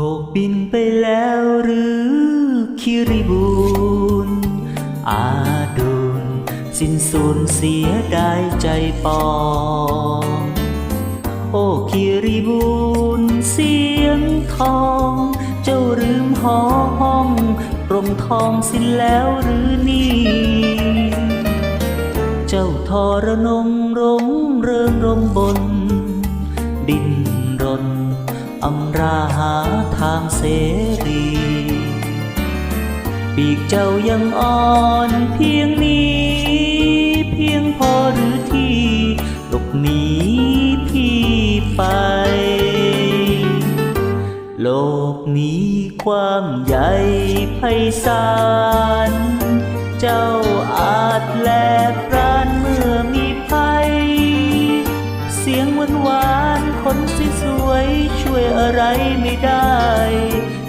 บกบินไปแล้วหรือคิริบูนอาดุลสิ้นสูญเสียได้ใจปองโอ้คิริบูนเสียงทอง เจ้าลืมหอห้องรมทองสิ้นแล้วหรือนี่ เจ้าทรนงรงเริงรมบน ดินรน อำราหาทางเสรี ปีกเจ้ายังอ่อนเพียงนี้ เพียงพอหรือที่หลบหนีพี่ไป โลกนี้ความใหญ่ไพศาล เจ้าอา ช่วยอะไรไม่ได้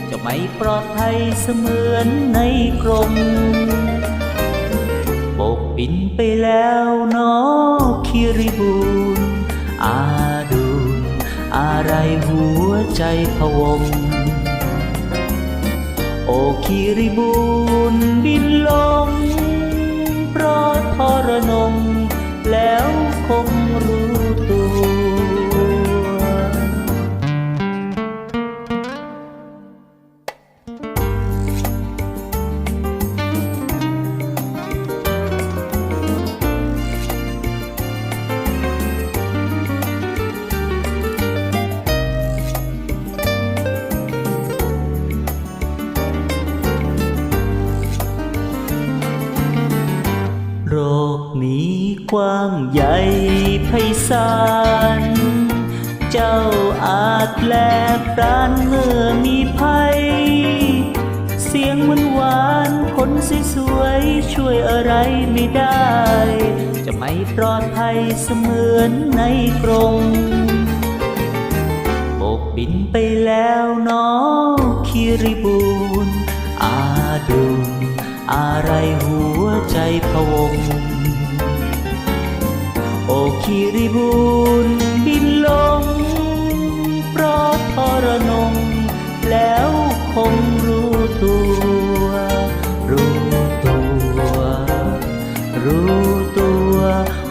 จะไม่ปลอดภัยเสมือนในกรมบกบินไปแล้วนอคิริบูนอาดูนอะไรหัวใจพวง โอคิริบูนบินลง กว้างใหญ่ไพศาล เจ้าอาจแลกรานเมื่อมีภัย เสียงหวานหวานคนสวยๆช่วยอะไรไม่ได้ จะไม่ปลอดภัยเสมือนในกรงบกบินไปแล้วเนองคิริบูนอาดูนอะไรหัวใจพะวง คีริบูนบินลง เพราะทรนง แล้วคงรู้ตัว รู้ตัว รู้ตัว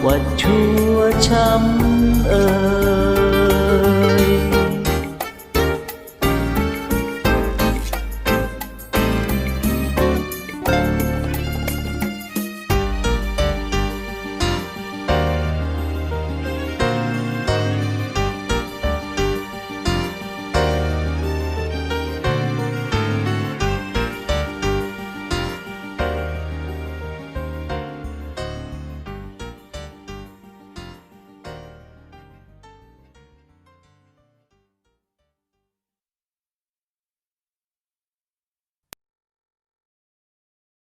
ว่าชั่วช้ำเออ